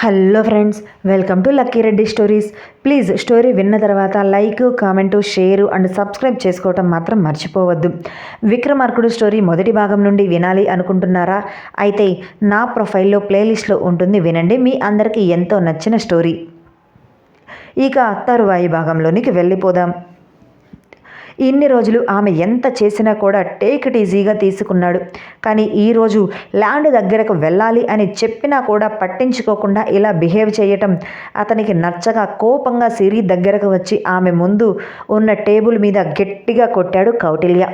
Hello friends welcome to lucky Reddy stories. Please story విన్న తర్వాత like comment share and subscribe చేసుకోవటం మాత్రం మర్చిపోవద్దు. విక్రమార్కుడు స్టోరీ మొదటి భాగం నుండి వినాలి అనుకుంటున్నారా? అయితే నా ప్రొఫైల్లో ప్లేలిస్ట్లో ఉంటుంది వినండి మీ అందరికీ ఎంతో నచ్చిన స్టోరీ. ఇక తరువాయి భాగంలోనికి వెళ్ళిపోదాం. ఇన్ని రోజులు ఆమె ఎంత చేసినా కూడా టేక్ ఇట్ ఈజీగా తీసుకున్నాడు. కానీ ఈరోజు ల్యాండ్ దగ్గరకు వెళ్ళాలి అని చెప్పినా కూడా పట్టించుకోకుండా ఇలా బిహేవ్ చేయటం అతనికి నచ్చగా కోపంగా సిరి దగ్గరకు వచ్చి ఆమె ముందు ఉన్న టేబుల్ మీద గట్టిగా కొట్టాడు కౌటిల్య.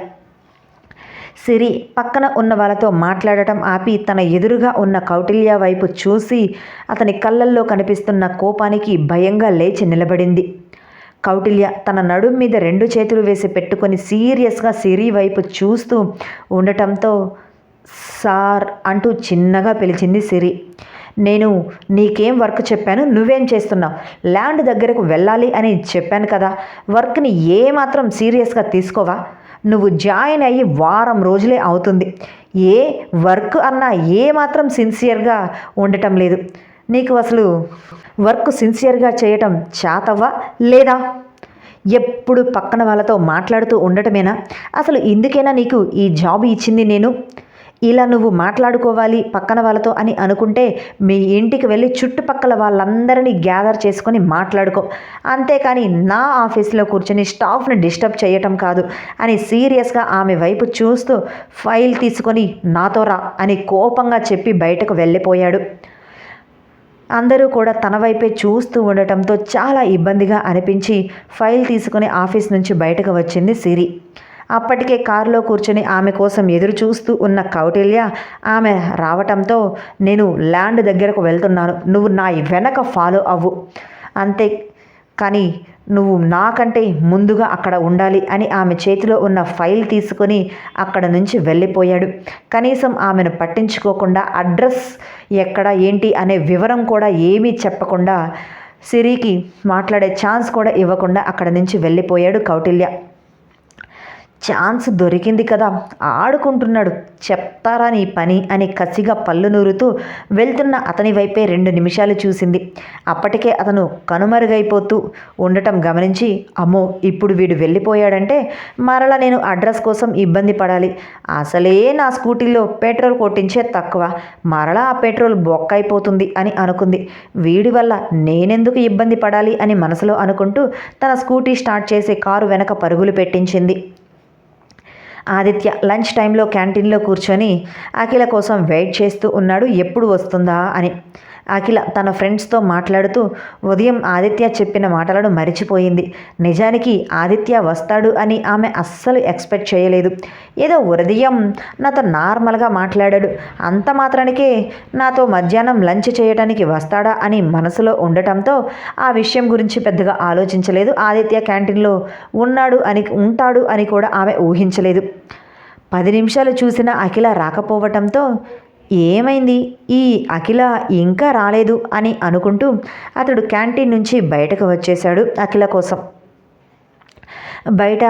సిరి పక్కన ఉన్న వాళ్ళతో మాట్లాడటం ఆపి తన ఎదురుగా ఉన్న కౌటిల్య వైపు చూసి అతని కళ్ళల్లో కనిపిస్తున్న కోపానికి భయంగా లేచి నిలబడింది. కౌటిల్య తన నడుం మీద రెండు చేతులు వేసి పెట్టుకొని సీరియస్గా సిరి వైపు చూస్తూ ఉండటంతో సార్ అంటూ చిన్నగా పిలిచింది సిరి. నేను నీకేం వర్క్ చెప్పాను? నువ్వేం చేస్తున్నావు? ల్యాండ్ దగ్గరకు వెళ్ళాలి అని చెప్పాను కదా. వర్క్ని ఏమాత్రం సీరియస్గా తీసుకోవా? నువ్వు జాయిన్ అయ్యి వారం రోజులే అవుతుంది. ఏ వర్క్ అన్నా ఏమాత్రం సిన్సియర్గా ఉండటం లేదు. నీకు అసలు వర్క్ సిన్సియర్గా చేయటం చాతవ్వా? లేదా? ఎప్పుడు పక్కన వాళ్ళతో మాట్లాడుతూ ఉండటమేనా? అసలు ఇందుకేనా నీకు ఈ జాబ్ ఇచ్చింది నేను? ఇలా నువ్వు మాట్లాడుకోవాలి పక్కన వాళ్ళతో అని అనుకుంటే మీ ఇంటికి వెళ్ళి చుట్టుపక్కల వాళ్ళందరినీ గ్యాదర్ చేసుకొని మాట్లాడుకో. అంతేకాని నా ఆఫీస్లో కూర్చొని స్టాఫ్ని డిస్టర్బ్ చేయటం కాదు అని సీరియస్గా ఆమె వైపు చూస్తూ ఫైల్ తీసుకొని నాతో రా అని కోపంగా చెప్పి బయటకు వెళ్ళిపోయాడు. అందరూ కూడా తన వైపే చూస్తూ ఉండటంతో చాలా ఇబ్బందిగా అనిపించి ఫైల్ తీసుకుని ఆఫీస్ నుంచి బయటకు వచ్చింది సిరి. అప్పటికే కారులో కూర్చొని ఆమె కోసం ఎదురు చూస్తూ ఉన్న కౌటిల్య ఆమె రావటంతో నేను ల్యాండ్ దగ్గరకు వెళ్తున్నాను. నువ్వు నా వెనక ఫాలో అవ్వు. అంతే కానీ నువ్వు నాకంటే ముందుగా అక్కడ ఉండాలి అని ఆమె చేతిలో ఉన్న ఫైల్ తీసుకొని అక్కడ నుంచి వెళ్ళిపోయాడు. కనీసం ఆమెను పట్టించుకోకుండా అడ్రస్ ఎక్కడ ఏంటి అనే వివరం కూడా ఏమీ చెప్పకుండా సిరికి మాట్లాడే ఛాన్స్ కూడా ఇవ్వకుండా అక్కడ నుంచి వెళ్ళిపోయాడు కౌటిల్య. ఛాన్స్ దొరికింది కదా. ఆడుకుంటున్నాడు. చెప్తారా నీ పని అని కసిగా పళ్ళు నూరుతూ వెళ్తున్న అతని వైపే రెండు నిమిషాలు చూసింది. అప్పటికే అతను కనుమరుగైపోతూ ఉండటం గమనించి అమ్మో ఇప్పుడు వీడు వెళ్ళిపోయాడంటే మరలా నేను అడ్రస్ కోసం ఇబ్బంది పడాలి. అసలే నా స్కూటీలో పెట్రోల్ కొట్టించే తక్కువ. మరలా ఆ పెట్రోల్ బొక్కైపోతుంది అని అనుకుంది. వీడి వల్ల నేనెందుకు ఇబ్బంది పడాలి అని మనసులో అనుకుంటూ తన స్కూటీ స్టార్ట్ చేసి కారు వెనక పరుగులు పెట్టించింది. ఆదిత్య లంచ్ టైంలో క్యాంటీన్లో కూర్చొని అఖిల కోసం వెయిట్ చేస్తూ ఉన్నాడు ఎప్పుడు వస్తుందా? అని. అఖిల తన ఫ్రెండ్స్తో మాట్లాడుతూ ఉదయం ఆదిత్య చెప్పిన మాటలను మరిచిపోయింది. నిజానికి ఆదిత్య వస్తాడు అని ఆమె అస్సలు ఎక్స్పెక్ట్ చేయలేదు. ఏదో ఉదయం నాతో నార్మల్గా మాట్లాడాడు. అంత మాత్రానికే నాతో మధ్యాహ్నం లంచ్ చేయడానికి వస్తాడా అని మనసులో ఉండటంతో ఆ విషయం గురించి పెద్దగా ఆలోచించలేదు. ఆదిత్య క్యాంటీన్లో ఉన్నాడు అని ఉంటాడు అని కూడా ఆమె ఊహించలేదు. పది నిమిషాలు చూసిన అఖిల రాకపోవటంతో ఏమైంది? ఈ అఖిల ఇంకా రాలేదు అని అనుకుంటూ అతడు క్యాంటీన్ నుంచి బయటకు వచ్చేశాడు అఖిల కోసం. బయట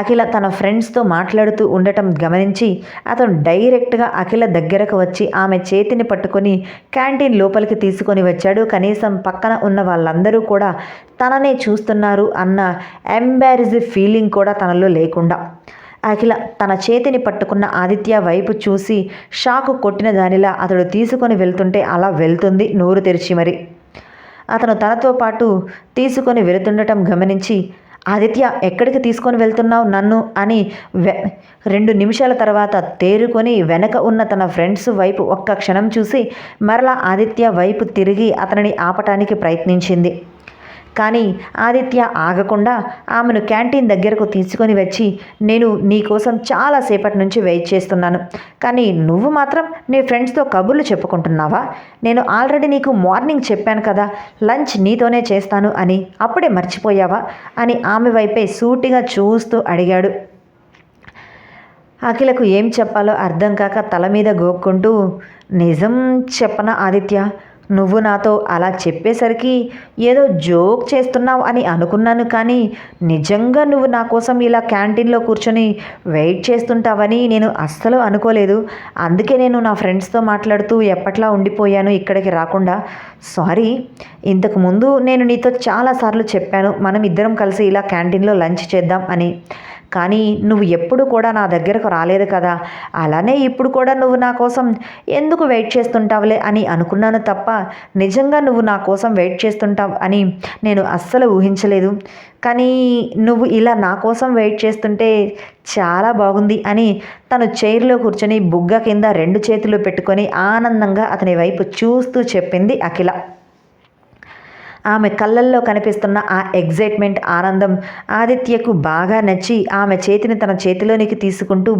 అఖిల తన ఫ్రెండ్స్తో మాట్లాడుతూ ఉండటం గమనించి అతను డైరెక్ట్గా అఖిల దగ్గరకు వచ్చి ఆమె చేతిని పట్టుకొని క్యాంటీన్ లోపలికి తీసుకొని వచ్చాడు. కనీసం పక్కన ఉన్న వాళ్ళందరూ కూడా తననే చూస్తున్నారు అన్న ఎంబారిజ్ ఫీలింగ్ కూడా తనలో లేకుండా. అఖిల తన చేతిని పట్టుకున్న ఆదిత్య వైపు చూసి షాకు కొట్టిన దానిలా అతడు తీసుకొని వెళ్తుంటే అలా వెళ్తుంది నోరు తెరిచి మరి. అతను తనతో పాటు తీసుకొని వెళుతుండటం గమనించి ఆదిత్య ఎక్కడికి తీసుకొని వెళ్తున్నావు నన్ను? అని వె రెండు నిమిషాల తర్వాత తేరుకొని వెనక ఉన్న తన ఫ్రెండ్స్ వైపు ఒక్క క్షణం చూసి మరలా ఆదిత్య వైపు తిరిగి అతనిని ఆపటానికి ప్రయత్నించింది. కానీ ఆదిత్య ఆగకుండా ఆమెను క్యాంటీన్ దగ్గరకు తీసుకొని వచ్చి నేను నీ కోసం చాలాసేపటి నుంచి వెయిట్ చేస్తున్నాను. కానీ నువ్వు మాత్రం నీ ఫ్రెండ్స్తో కబుర్లు చెప్పుకుంటున్నావా? నేను ఆల్రెడీ నీకు మార్నింగ్ చెప్పాను కదా లంచ్ నీతోనే చేస్తాను అని అప్పుడే మర్చిపోయావా? అని ఆమె వైపే సూటిగా చూస్తూ అడిగాడు. అఖిలకు ఏం చెప్పాలో అర్థం కాక తల మీద గోక్కుంటూ నిజం చెప్పన ఆదిత్య? నువ్వు నాతో అలా చెప్పేసరికి ఏదో జోక్ చేస్తున్నావు అని అనుకున్నాను కానీ నిజంగా నువ్వు నా కోసం ఇలా క్యాంటీన్లో కూర్చొని వెయిట్ చేస్తుంటావని నేను అస్సలు అనుకోలేదు. అందుకే నేను నా ఫ్రెండ్స్తో మాట్లాడుతూ ఎప్పట్లా ఉండిపోయాను ఇక్కడికి రాకుండా. సారీ ఇంతకుముందు నేను నీతో చాలాసార్లు చెప్పాను. మనం ఇద్దరం కలిసి ఇలా క్యాంటీన్లో లంచ్ చేద్దాం అని. కానీ నువ్వు ఎప్పుడు కూడా నా దగ్గరకు రాలేదు కదా. అలానే ఇప్పుడు కూడా నువ్వు నా కోసం ఎందుకు వెయిట్ చేస్తుంటావులే అని అనుకున్నాను తప్ప నిజంగా నువ్వు నా కోసం వెయిట్ చేస్తుంటావు అని నేను అస్సలు ఊహించలేదు. కానీ నువ్వు ఇలా నా కోసం వెయిట్ చేస్తుంటే చాలా బాగుంది అని తను చైర్లో కూర్చొని బుగ్గ కింద రెండు చేతులు పెట్టుకొని ఆనందంగా అతని వైపు చూస్తూ చెప్పింది అఖిల. ఆమె కళ్ళల్లో కనిపిస్తున్న ఆ ఎగ్జైట్మెంట్ ఆనందం ఆదిత్యకు బాగా నచ్చి ఆమె చేతిని తన చేతిలోనికి తీసుకుంటూ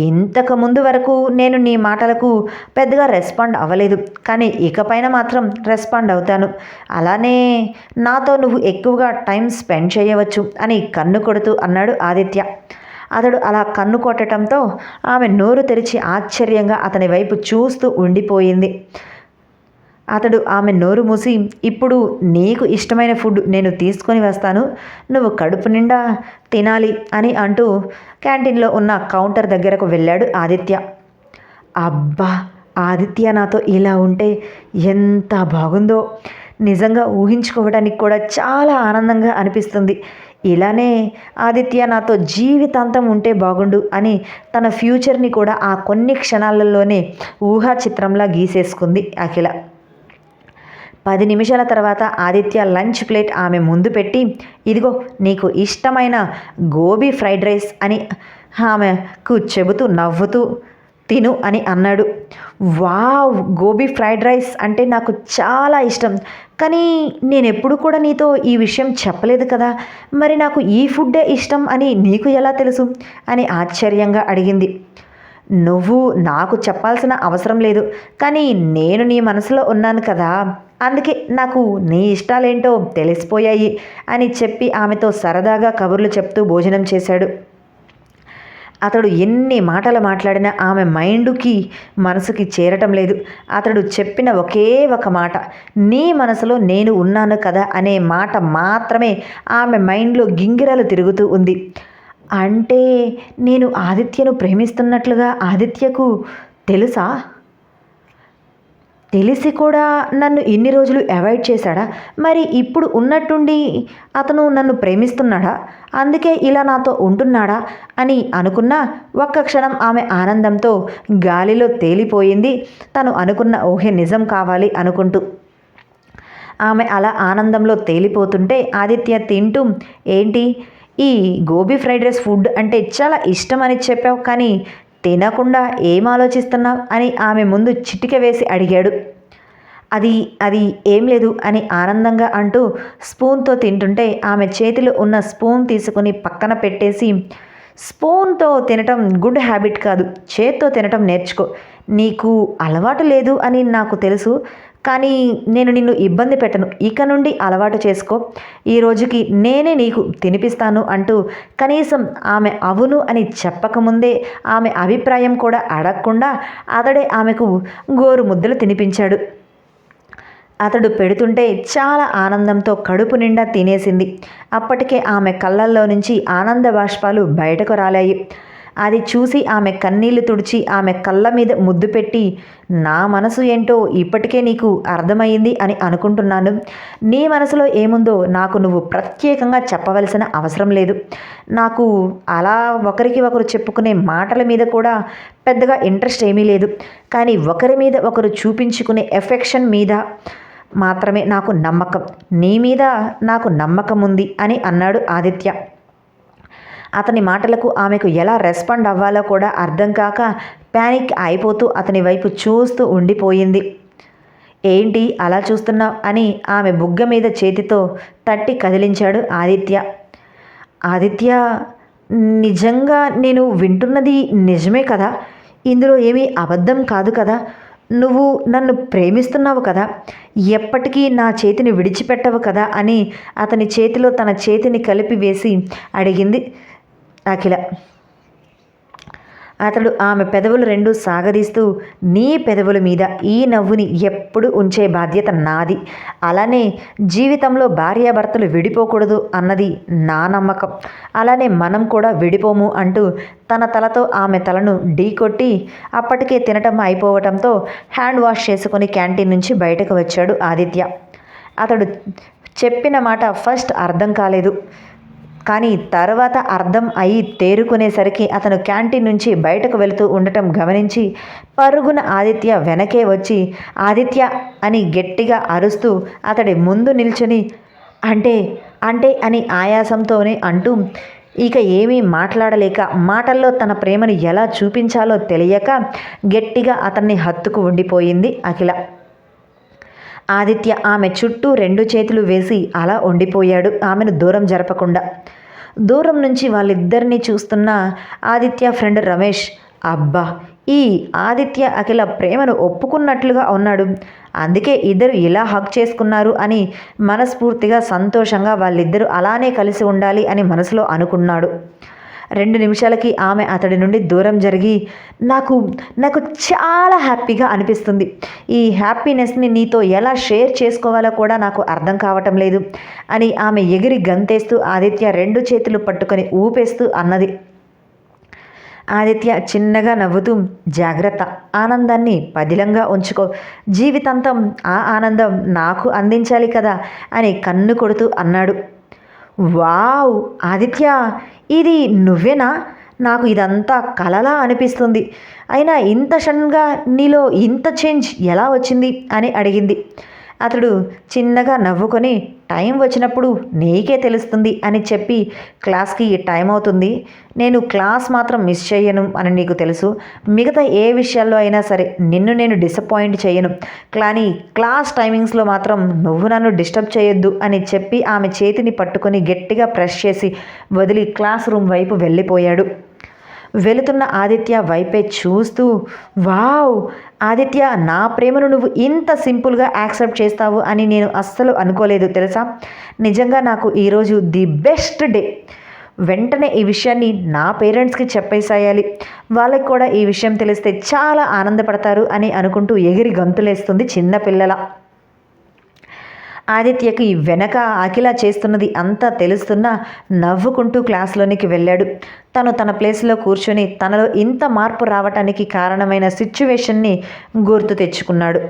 ఇంతకు ముందు వరకు నేను నీ మాటలకు పెద్దగా రెస్పాండ్ అవ్వలేదు కానీ ఇకపైన మాత్రం రెస్పాండ్ అవుతాను. అలానే నాతో నువ్వు ఎక్కువగా టైం స్పెండ్ చేయవచ్చు అని కన్ను కొడుతూ అన్నాడు ఆదిత్య. అతడు అలా కన్ను కొట్టడంతో ఆమె నోరు తెరిచి ఆశ్చర్యంగా అతని వైపు చూస్తూ ఉండిపోయింది. అతడు ఆమె నోరు మూసి ఇప్పుడు నీకు ఇష్టమైన ఫుడ్ నేను తీసుకొని వస్తాను. నువ్వు కడుపు నిండా తినాలి అని అంటూ క్యాంటీన్లో ఉన్న కౌంటర్ దగ్గరకు వెళ్ళాడు ఆదిత్య. అబ్బా! ఆదిత్య నాతో ఇలా ఉంటే ఎంత బాగుందో. నిజంగా ఊహించుకోవడానికి కూడా చాలా ఆనందంగా అనిపిస్తుంది. ఇలానే ఆదిత్య నాతో జీవితాంతం ఉంటే బాగుండు అని తన ఫ్యూచర్ని కూడా ఆ కొన్ని క్షణాలలోనే ఊహా చిత్రంలా గీసేసుకుంది అఖిల. పది నిమిషాల తర్వాత ఆదిత్య లంచ్ ప్లేట్ ఆమె ముందు పెట్టి ఇదిగో నీకు ఇష్టమైన గోబీ ఫ్రైడ్ రైస్ అని ఆమెకు చెబుతూ నవ్వుతూ తిను అని అన్నాడు. వావ్ గోబీ ఫ్రైడ్ రైస్ అంటే నాకు చాలా ఇష్టం. కానీ నేను ఎప్పుడు కూడా నీతో ఈ విషయం చెప్పలేదు కదా. మరి నాకు ఈ ఫుడ్డే ఇష్టం అని నీకు ఎలా తెలుసు? అని ఆశ్చర్యంగా అడిగింది. నువ్వు నాకు చెప్పాల్సిన అవసరం లేదు కానీ నేను నీ మనసులో ఉన్నాను కదా. అందుకే నాకు నీ ఇష్టాలేంటో తెలిసిపోయాయి అని చెప్పి ఆమెతో సరదాగా కబుర్లు చెప్తూ భోజనం చేశాడు. అతడు ఎన్ని మాటలు మాట్లాడినా ఆమె మైండ్కి మనసుకి చేరటం లేదు. అతడు చెప్పిన ఒకే ఒక మాట నీ మనసులో నేను ఉన్నాను కదా అనే మాట మాత్రమే ఆమె మైండ్లో గింగిరాలు తిరుగుతూ ఉంది. అంటే నేను ఆదిత్యను ప్రేమిస్తున్నట్లుగా ఆదిత్యకు తెలుసా? తెలిసి కూడా నన్ను ఇన్ని రోజులు అవాయిడ్ చేశాడా? మరి ఇప్పుడు ఉన్నట్టుండి అతను నన్ను ప్రేమిస్తున్నాడా? అందుకే ఇలా నాతో ఉంటున్నాడా? అని అనుకున్న ఒక్క క్షణం ఆమె ఆనందంతో గాలిలో తేలిపోయింది. తను అనుకున్న ఊహే నిజం కావాలి అనుకుంటూ. ఆమె అలా ఆనందంలో తేలిపోతుంటే ఆదిత్య తింటూ ఏంటి? ఈ గోబీ ఫ్రైడ్ రైస్ ఫుడ్ అంటే చాలా ఇష్టం అని చెప్పావు కానీ తినకుండా ఏం ఆలోచిస్తున్నావు అని ఆమె ముందు చిటిక వేసి అడిగాడు. అది అది ఏం లేదు అని ఆనందంగా అంటూ స్పూన్తో తింటుంటే ఆమె చేతిలో ఉన్న స్పూన్ తీసుకుని పక్కన పెట్టేసి స్పూన్తో తినటం గుడ్ హ్యాబిట్ కాదు చేత్తో తినటం నేర్చుకో. నీకు అలవాటు లేదు అని నాకు తెలుసు కానీ నేను నిన్ను ఇబ్బంది పెట్టను. ఇక నుండి అలవాటు చేసుకో. ఈ రోజుకి నేనే నీకు తినిపిస్తాను అంటూ కనీసం ఆమె అవును అని చెప్పకముందే ఆమె అభిప్రాయం కూడా అడగకుండా అతడే ఆమెకు గోరు ముద్దలు తినిపించాడు. అతడు పెడుతుంటే చాలా ఆనందంతో కడుపు నిండా తినేసింది. అప్పటికే ఆమె కళ్ళల్లో నుంచి ఆనంద బాష్పాలు బయటకు రాలాయి. అది చూసి ఆమె కన్నీళ్ళు తుడిచి ఆమె కళ్ళ మీద ముద్దు పెట్టి నా మనసు ఏంటో ఇప్పటికే నీకు అర్థమైంది అని అనుకుంటున్నాను. నీ మనసులో ఏముందో నాకు నువ్వు ప్రత్యేకంగా చెప్పవలసిన అవసరం లేదు. నాకు అలా ఒకరికి ఒకరు చెప్పుకునే మాటల మీద కూడా పెద్దగా ఇంట్రెస్ట్ ఏమీ లేదు. కానీ ఒకరి మీద ఒకరు చూపించుకునే ఎఫెక్షన్ మీద మాత్రమే నాకు నమ్మకం. నీ మీద నాకు నమ్మకం ఉంది అని అన్నాడు ఆదిత్య. అతని మాటలకు ఆమెకు ఎలా రెస్పాండ్ అవ్వాలో కూడా అర్థం కాక ప్యానిక్ అయిపోతూ అతని వైపు చూస్తూ ఉండిపోయింది. ఏంటి అలా చూస్తున్నావు? అని ఆమె బుగ్గ మీద చేతితో తట్టి కదిలించాడు ఆదిత్య. ఆదిత్య నిజంగా నేను వింటున్నది నిజమే కదా? ఇందులో ఏమీ అబద్ధం కాదు కదా? నువ్వు నన్ను ప్రేమిస్తున్నావు కదా? ఎప్పటికీ నా చేతిని విడిచిపెట్టవు కదా? అని అతని చేతిలో తన చేతిని కలిపి వేసి అడిగింది. అఖిల. అతడు ఆమె పెదవులు రెండు సాగదీస్తూ నీ పెదవుల మీద ఈ నవ్వుని ఎప్పుడు ఉంచే బాధ్యత నాది. అలానే జీవితంలో భార్యాభర్తలు విడిపోకూడదు అన్నది నా నమ్మకం. అలానే మనం కూడా విడిపోము అంటూ తన తలతో ఆమె తలను ఢీకొట్టి అప్పటికే తినటం అయిపోవటంతో హ్యాండ్ వాష్ చేసుకుని క్యాంటీన్ నుంచి బయటకు వచ్చాడు ఆదిత్య. అతడు చెప్పిన మాట ఫస్ట్ అర్థం కాలేదు. కానీ తర్వాత అర్థం అయి తేరుకునేసరికి అతను క్యాంటీన్ నుంచి బయటకు వెళుతూ ఉండటం గమనించి పరుగున ఆదిత్య వెనకే వచ్చి ఆదిత్య అని గట్టిగా అరుస్తూ అతడి ముందు నిల్చుని అంటే అంటే అని ఆయాసంతోనే అంటూ ఇక ఏమీ మాట్లాడలేక మాటల్లో తన ప్రేమను ఎలా చూపించాలో తెలియక గట్టిగా అతన్ని హత్తుకు ఉండిపోయింది అఖిల. ఆదిత్య ఆమె చుట్టూ రెండు చేతులు వేసి అలా ఉండిపోయాడు. ఆమెను దూరం జరపకుండా. దూరం నుంచి వాళ్ళిద్దరినీ చూస్తున్న ఆదిత్య ఫ్రెండ్ రమేష్ అబ్బా! ఈ ఆదిత్య అఖిల ప్రేమను ఒప్పుకున్నట్లుగా ఉన్నాడు. అందుకే ఇద్దరు ఇలా హక్ చేసుకున్నారు అని మనస్ఫూర్తిగా సంతోషంగా వాళ్ళిద్దరూ అలానే కలిసి ఉండాలి అని మనసులో అనుకున్నాడు. రెండు నిమిషాలకి ఆమె అతడి నుండి దూరం జరిగి నాకు నాకు చాలా హ్యాపీగా అనిపిస్తుంది. ఈ హ్యాపీనెస్ని నీతో ఎలా షేర్ చేసుకోవాలో కూడా నాకు అర్థం కావటం లేదు అని ఆమె ఎగిరి గంతేస్తూ ఆదిత్య రెండు చేతులు పట్టుకొని ఊపేస్తూ అన్నది. ఆదిత్య చిన్నగా నవ్వుతూ జాగ్రత్త ఆనందాన్ని పదిలంగా ఉంచుకో. జీవితాంతం ఆ ఆనందం నాకు అందించాలి కదా అని కన్ను కొడుతూ అన్నాడు. వావ్ ఆదిత్య! ఇది నువ్వేనా? నాకు ఇదంతా కలలా అనిపిస్తుంది. అయినా ఇంత సడన్గా నీలో ఇంత చేంజ్ ఎలా వచ్చింది? అని అడిగింది. అతడు చిన్నగా నవ్వుకొని టైం వచ్చినప్పుడు నీకే తెలుస్తుంది అని చెప్పి క్లాస్కి టైం అవుతుంది. నేను క్లాస్ మాత్రం మిస్ చేయను అని నీకు తెలుసు. మిగతా ఏ విషయాల్లో అయినా సరే నిన్ను నేను డిసప్పాయింట్ చేయను. కానీ క్లాస్ టైమింగ్స్లో మాత్రం నువ్వు నన్ను డిస్టర్బ్ చేయొద్దు అని చెప్పి ఆమె చేతిని పట్టుకొని గట్టిగా ప్రెస్ చేసి వదిలి క్లాస్ రూమ్ వైపు వెళ్ళిపోయాడు. వెళుతున్న ఆదిత్య వైపే చూస్తూ వావ్ ఆదిత్య నా ప్రేమను నువ్వు ఇంత సింపుల్గా యాక్సెప్ట్ చేస్తావు అని నేను అస్సలు అనుకోలేదు తెలుసా? నిజంగా నాకు ఈరోజు ది బెస్ట్ డే. వెంటనే ఈ విషయాన్ని నా పేరెంట్స్కి చెప్పేసేయాలి. వాళ్ళకి కూడా ఈ విషయం తెలిస్తే చాలా ఆనందపడతారు అని అనుకుంటూ ఎగిరి గంతులేస్తుంది చిన్నపిల్లల ఆదిత్యకి వెనక అఖిల చేస్తున్నది అంతా తెలుస్తున్నా నవ్వుకుంటూ క్లాస్లోనికి వెళ్ళాడు. తను తన ప్లేస్లో కూర్చొని తనలో ఇంత మార్పు రావటానికి కారణమైన సిచ్యువేషన్ని గుర్తు తెచ్చుకున్నాడు.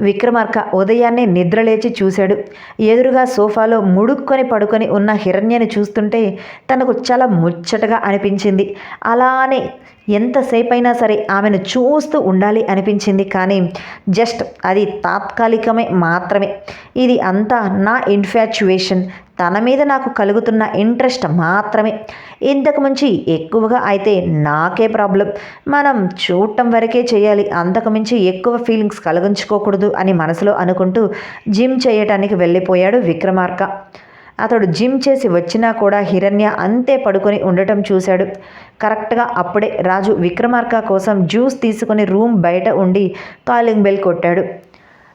విక్రమార్క ఉదయాన్నే నిద్రలేచి చూశాడు. ఎదురుగా సోఫాలో ముడుక్కొని పడుకొని ఉన్న హిరణ్యని చూస్తుంటే తనకు చాలా ముచ్చటగా అనిపించింది. అలానే ఎంతసేపైనా సరే ఆమెను చూస్తూ ఉండాలి అనిపించింది కానీ జస్ట్ అది తాత్కాలికమే మాత్రమే. ఇది అంతా నా ఇన్ఫాచ్యువేషన్ తన మీద నాకు కలుగుతున్న ఇంట్రెస్ట్ మాత్రమే. ఇంతకు మించి ఎక్కువగా అయితే నాకే ప్రాబ్లం. మనం చూడటం వరకే చేయాలి. అంతకు మించి ఎక్కువ ఫీలింగ్స్ కలిగించుకోకూడదు అని మనసులో అనుకుంటూ జిమ్ చేయటానికి వెళ్ళిపోయాడు విక్రమార్క. అతడు జిమ్ చేసి వచ్చినా కూడా హిరణ్య అంతే పడుకొని ఉండటం చూశాడు. కరెక్ట్గా అప్పుడే రాజు విక్రమార్క కోసం జ్యూస్ తీసుకుని రూమ్ బయట ఉండి కాలింగ్ బెల్ కొట్టాడు.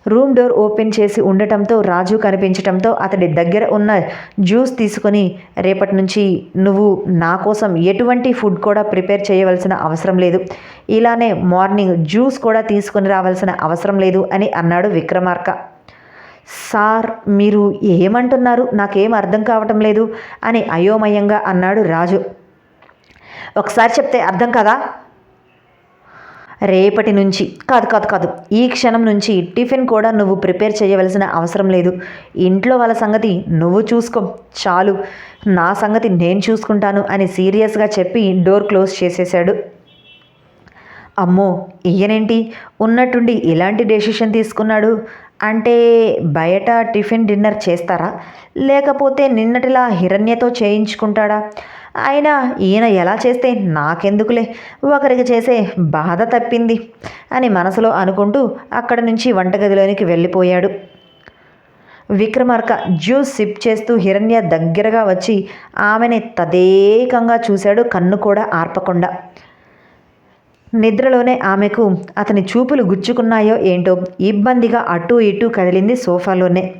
రూమ్ డోర్ ఓపెన్ చేసి ఉండటంతో రాజు కనిపించటంతో అతడి దగ్గర ఉన్న జ్యూస్ తీసుకొని రేపటి నుంచి నువ్వు నా కోసం ఎటువంటి ఫుడ్ కూడా ప్రిపేర్ చేయవలసిన అవసరం లేదు. ఇలానే మార్నింగ్ జ్యూస్ కూడా తీసుకొని రావాల్సిన అవసరం లేదు అని అన్నాడు విక్రమార్క. సార్ మీరు ఏమంటున్నారు? నాకేం అర్థం కావటం లేదు అని అయోమయంగా అన్నాడు రాజు. ఒకసారి చెప్తే అర్థం కదా? రేపటి నుంచి కాదు కాదు కాదు. ఈ క్షణం నుంచి టిఫిన్ కూడా నువ్వు ప్రిపేర్ చేయవలసిన అవసరం లేదు. ఇంట్లో వాళ్ళ సంగతి నువ్వు చూసుకో. చాలు. నా సంగతి నేను చూసుకుంటాను అని సీరియస్గా చెప్పి డోర్ క్లోజ్ చేసేశాడు. అమ్మో ఈయనేంటి ఉన్నట్టుండి ఇలాంటి డెసిషన్ తీసుకున్నాడు? అంటే బయట టిఫిన్ డిన్నర్ చేస్తారా? లేకపోతే నిన్నటిలా హిరణ్యతో చేయించుకుంటాడా? అయినా ఈయన ఎలా చేస్తే నాకెందుకులే? ఒకరికి చేసే బాధ తప్పింది అని మనసులో అనుకుంటూ అక్కడి నుంచి వంటగదిలోనికి వెళ్ళిపోయాడు. విక్రమార్క జ్యూస్ సిప్ చేస్తూ హిరణ్య దగ్గరగా వచ్చి ఆమెని తదేకంగా చూశాడు కన్ను కూడా ఆర్పకుండా. నిద్రలోనే ఆమెకు అతని చూపులు గుచ్చుకున్నాయో ఏంటో ఇబ్బందిగా అటూ ఇటూ కదిలింది సోఫాలోనే.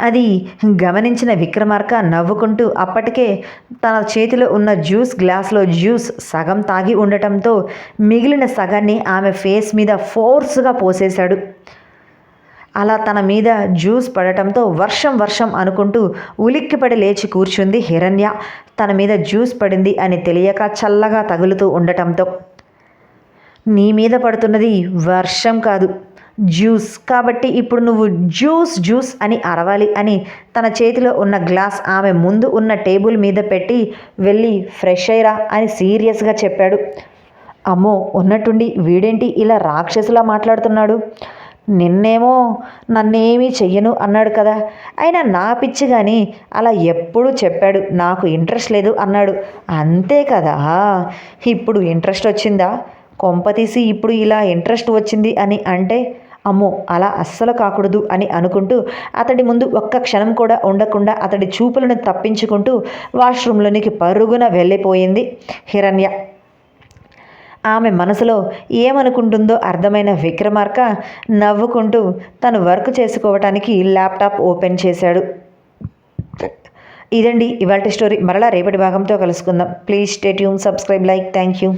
అది గమనించిన విక్రమార్క నవ్వుకుంటూ అప్పటికే తన చేతిలో ఉన్న జ్యూస్ గ్లాస్లో జ్యూస్ సగం తాగి ఉండటంతో మిగిలిన సగాన్ని ఆమె ఫేస్ మీద ఫోర్స్గా పోసేశాడు. అలా తన మీద జ్యూస్ పడటంతో వర్షం వర్షం అనుకుంటూ ఉలిక్కిపడి లేచి కూర్చుంది హిరణ్య. తన మీద జ్యూస్ పడింది అని తెలియక చల్లగా తగులుతూ ఉండటంతో. నీ మీద పడుతున్నది వర్షం కాదు జ్యూస్. కాబట్టి ఇప్పుడు నువ్వు జ్యూస్ జ్యూస్ అని అరవాలి అని తన చేతిలో ఉన్న గ్లాస్ ఆమె ముందు ఉన్న టేబుల్ మీద పెట్టి వెళ్ళి ఫ్రెష్ అయ్యరా అని సీరియస్గా చెప్పాడు. అమ్మో ఉన్నట్టుండి వీడేంటి ఇలా రాక్షసులా మాట్లాడుతున్నాడు? నిన్నేమో నన్నేమీ చెయ్యను అన్నాడు కదా. అయినా నా పిచ్చి కానీ అలా ఎప్పుడూ చెప్పాడు. నాకు ఇంట్రెస్ట్ లేదు అన్నాడు. అంతే కదా. ఇప్పుడు ఇంట్రెస్ట్ వచ్చిందా? కొంపతీసి ఇప్పుడు ఇలా ఇంట్రెస్ట్ వచ్చింది అని అంటే అమ్మో అలా అస్సలు కాకూడదు అని అనుకుంటూ అతడి ముందు ఒక్క క్షణం కూడా ఉండకుండా అతడి చూపులను తప్పించుకుంటూ వాష్రూమ్లోనికి పరుగున వెళ్ళిపోయింది హిరణ్య. ఆమె మనసులో ఏమనుకుంటుందో అర్థమైన విక్రమార్క నవ్వుకుంటూ తను వర్క్ చేసుకోవటానికి ల్యాప్టాప్ ఓపెన్ చేశాడు. ఇదండి ఇవాళ స్టోరీ. మరలా రేపటి భాగంతో కలుసుకుందాం. ప్లీజ్ స్టేట్యూమ్ సబ్స్క్రైబ్ లైక్. Thank you.